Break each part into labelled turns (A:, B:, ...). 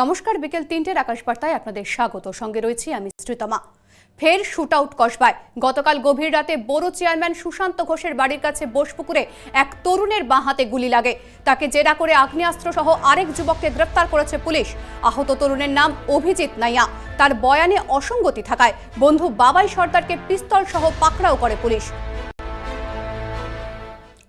A: নমস্কার, বিকেল তিনটের আকাশবার্তায় আপনাদের স্বাগত। সঙ্গে রয়েছি আমি শ্রীতমা ফের শুট আউট কসবায়। গতকাল গভীর রাতে বড় চেয়ারম্যান সুশান্ত ঘোষের বাড়ির কাছে বোসপুকুরে এক তরুণের বাঁ হাতে গুলি লাগে। তাকে জেরা করে আগ্নেয়াস্ত্র সহ আরেক যুবককে গ্রেপ্তার করেছে পুলিশ। আহত তরুণের নাম অভিজিৎ নাইয়া। তার বয়ানে অসঙ্গতি থাকায় বন্ধু বাবাই সর্দারকে পিস্তল সহ পাকড়াও করে পুলিশ।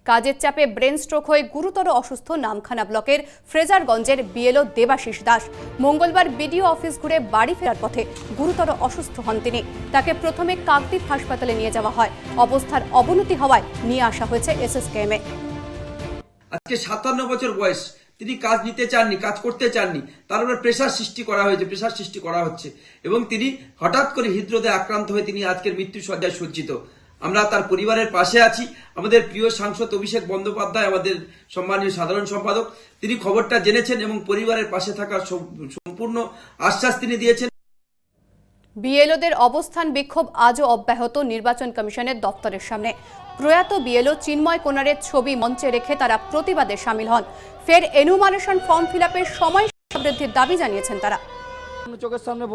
A: কাজের চাপে ব্রেন স্ট্রোক হয়ে গুরুতর অসুস্থ নামখানা ব্লকের ফ্রেজারগঞ্জের বিএলও দেবাশিস দাস। মঙ্গলবার বিডিও অফিস ঘুরে বাড়ি ফেরার পথে গুরুতর অসুস্থ হন তিনি। তাকে প্রথমে কাকদ্বীপ হাসপাতালে নিয়ে যাওয়া হয়। অবস্থার অবনতি হওয়ায় নিয়ে আসা হয়েছে এসএসকেএমে।
B: আজকে সাতান্ন বছর বয়স। তিনি কাজ নিতে চাননি, কাজ করতে চাননি। তার উপর প্রেশার সৃষ্টি করা হয়েছে প্রেশার সৃষ্টি করা হচ্ছে। এবং তিনি হঠাৎ করে হৃদরোগে আক্রান্ত হয়ে তিনি আজকের মৃত্যু সজ্জায় সজ্জিত। আমরা তার পরিবারের পাশে আছি। আমাদের প্রিয় সাংসদ অভিষেক বন্দ্যোপাধ্যায় আমাদের সম্মানীয় সাধারণ সম্পাদক তিনি খবরটা জেনেছেন এবং পরিবারের পাশে থাকার সম্পূর্ণ আশ্বাস তিনি দিয়েছেন।
A: বিএলওদের অবস্থান বিক্ষোভ আজও অব্যাহত নির্বাচন কমিশনের দপ্তরের সামনে। প্রয়াত বিএলও চিন্ময় কোনারের ছবি মঞ্চে রেখে তারা প্রতিবাদে সামিল হন। ফের এনুমারেশন ফর্ম ফিল আপের সময় বৃদ্ধির দাবি জানিয়েছেন তারা।
C: চোখের সামনে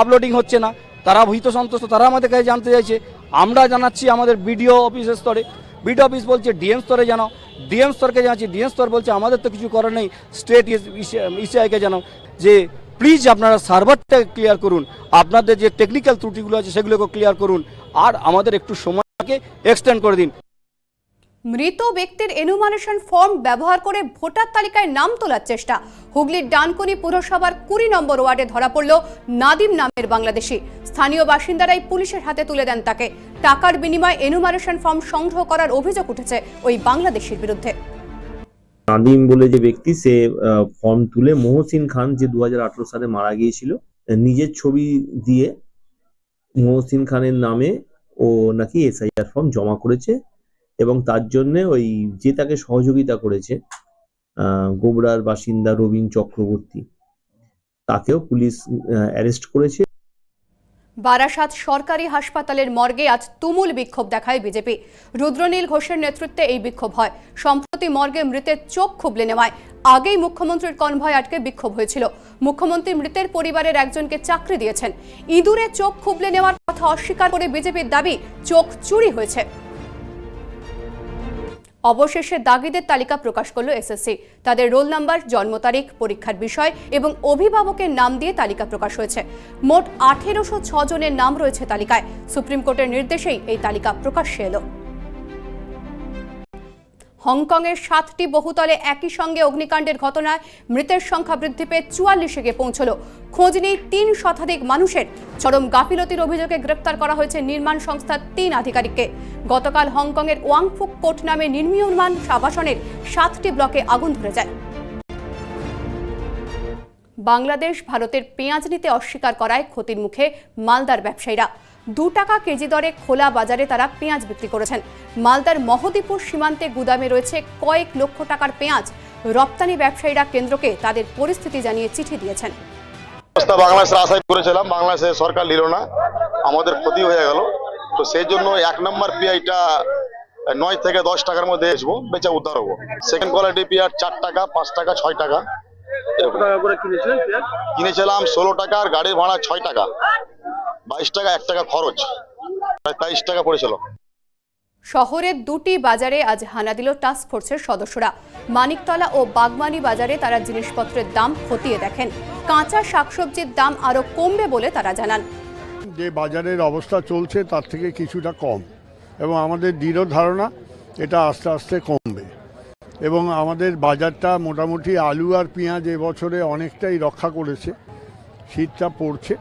C: আপলোডিং হচ্ছে না। তারা ভীত সন্তুষ্ট তারা আমাদের কাছে জানতে চাইছে আমরা জানাচ্ছি আমাদের বিডিও অফিসের স্তরে। বিডিও অফিস বলছে ডিএম স্তরে জানাও। ডিএম স্তরকে জানাচ্ছি, ডিএম স্তর বলছে আমাদের তো কিছু করার নেই। স্টেট ইসিআইকে জানাও। যে প্লিজ আপনারা সার্ভারটা ক্লিয়ার করুন। আপনাদের যে টেকনিক্যাল ত্রুটিগুলো আছে সেগুলোকে ক্লিয়ার করুন। আর আমাদের একটু সময়কে এক্সটেন্ড করে দিন।
A: মৃত ব্যক্তির এনুমারেশন ফর্ম ব্যবহার করে ভোটার তালিকায় নাম তোলার চেষ্টা। হুগলির ডানকুনি পুরসভার কুড়ি নম্বর ওয়ার্ডে ধরা পড়ল নাদিম নামের বাংলাদেশি। স্থানীয় বাসিন্দারাই পুলিশের হাতে তুলে দেন তাকে। টাকার বিনিময়ে এনুমারেশন ফর্ম সংগ্রহ করার অভিযোগ উঠেছে ওই বাংলাদেশির বিরুদ্ধে।
D: নাদিম বলে যে ব্যক্তি, সে ফর্ম তুলে মহসিন খান যে দু হাজার আঠারো সালে মারা গিয়েছিল নিজের ছবি দিয়ে মহসিন খানের নামে ও নাকি এসআইআর ফর্ম জমা করেছে। এবং তার জন্য ওই যে তাকে সহযোগিতা করেছে গোবরার বাসিন্দা রবীন চক্রবর্তী, তাকেও পুলিশ অ্যারেস্ট করেছে।
A: বারাসাত সরকারি হাসপাতালের মর্গে আজ তুমুল বিক্ষোভ দেখায় বিজেপি। রুদ্রনীল ঘোষের নেতৃত্বে এই বিক্ষোভ হয়। সম্প্রতি মর্গে মৃতের চোখ খুবলে নেওয়ায়। আগেই মুখ্যমন্ত্রীর কনভয় আটকে বিক্ষোভ হয়েছিল। মুখ্যমন্ত্রী মৃতের পরিবারের একজনকে চাকরি দিয়েছেন। ইঁদুরে চোখ খুবলে নেওয়ার কথা অস্বীকার করে বিজেপির দাবি, চোখ চুরি হয়েছে। অবশেষে দাগিদের তালিকা প্রকাশ করল এসএসসি। তাদের রোল নাম্বার, জন্ম তারিখ, পরীক্ষার বিষয় এবং অভিভাবকের নাম দিয়ে তালিকা প্রকাশ হয়েছে। মোট আঠেরোশো জনের নাম রয়েছে তালিকায়। সুপ্রিম কোর্টের নির্দেশেই এই তালিকা প্রকাশ্যে এলো। হংকংয়ের সাতটি বহুতলে একই সঙ্গে অগ্নিকাণ্ডের ঘটনায় মৃতের সংখ্যা বৃদ্ধি পেয়ে চুয়াল্লিশে গিয়ে পৌঁছল। খোঁজ নেই তিন শতাধিক মানুষের চরম গাফিলতির অভিযোগে গ্রেপ্তার করা হয়েছে নির্মাণ সংস্থার তিন আধিকারিককে। গতকাল হংকংয়ের ওয়াংফুক কোর্ট নামে নির্মীয়মান আবাসনের সাতটি ব্লকে আগুন ধরে যায়। বাংলাদেশ ভারতের পেঁয়াজ নিতে অস্বীকার করায় ক্ষতির মুখে মালদার ব্যবসায়ীরা। দু টাকা কেজি দরে খোলা বাজারে তারা পেঁয়াজ বিক্রি করেছেন। মালদার মহদীপুর সীমান্তে গুদামে রয়েছে কয়েক লক্ষ টাকার পেঁয়াজ। রপ্তানি ব্যবসায়ীরা কেন্দ্রকে তাদের পরিস্থিতি জানিয়ে চিঠি দিয়েছেন।
E: অবস্থা বাংলাদেশের আশাই করেছিলাম বাংলাদেশে সরকার নিল না আমাদের ক্ষতি হয়ে গেল। তো সেই জন্য এক নম্বর পিআইটা নয় থেকে দশ টাকার মধ্যে আসব বেচা উদ্ধার হব। সেকেন্ড কোয়ালিটি পিয়ার চার টাকা পাঁচ টাকা ছয় টাকা। কিনেছিলাম ষোলো টাকা আর গাড়ির ভাড়া ছয় টাকা। বাইশ টাকা এক টাকা খরচ। প্রায় তেইশ টাকা পড়েছিল।
A: শহরের দুটি বাজারে আজ হানা দিল টাস্ক ফোর্সের সদস্যরা। মানিকতলা ও বাগমানি বাজারে তারা জিনিসপত্রের দাম খতিয়ে দেখেন। কাঁচা শাকসবজির দাম আরও কমবে বলে তারা জানান।
F: যে বাজারের অবস্থা চলছে তার থেকে কিছুটা কম। এবং আমাদের দৃঢ় ধারণা এটা আস্তে আস্তে কমবে। এবং আমাদের বাজারটা মোটামুটি আলু আর পেঁয়াজ এবছরে অনেকটাই রক্ষা করেছে। শীতটা পড়ছে।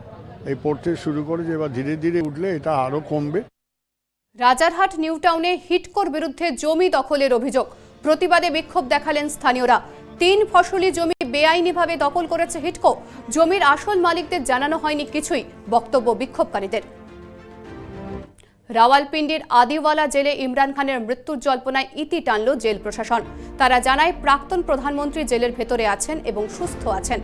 F: এই পড়তে শুরু করেছে এবার ধীরে ধীরে উঠলে এটা আরও কমবে।
A: রাজারহাট, নিউ টাউনে হিটকোর বিরুদ্ধে জমি দখলের অভিযোগ। প্রতিবাদে বিক্ষোভ দেখালেন স্থানীয়রা। তিন ফসলি জমি বেআইনিভাবে দখল করেছে হিটকো। জমির আসল মালিকদের জানানো হয়নি কিছুই। বক্তব্য বিক্ষোভকারীদের। রাওয়ালপিন্ডির আদিওয়ালা জেলে ইমরান খানের মৃত্যুর জল্পনায় ইতি টানল জেল প্রশাসন। তারা জানায়, প্রাক্তন প্রধানমন্ত্রী জেলের ভেতরে আছেন এবং সুস্থ আছেন।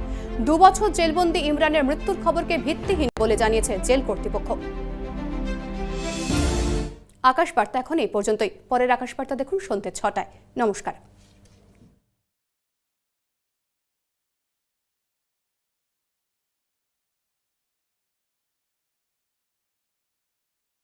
A: দুবছর জেলবন্দি ইমরানের মৃত্যুর খবরকে ভিত্তিহীন বলে জানিয়েছে জেল কর্তৃপক্ষ। আকাশ বার্তা এখন এই পর্যন্তই। পরের আকাশ বার্তা দেখুন সন্ধ্যে ছটায়। নমস্কার।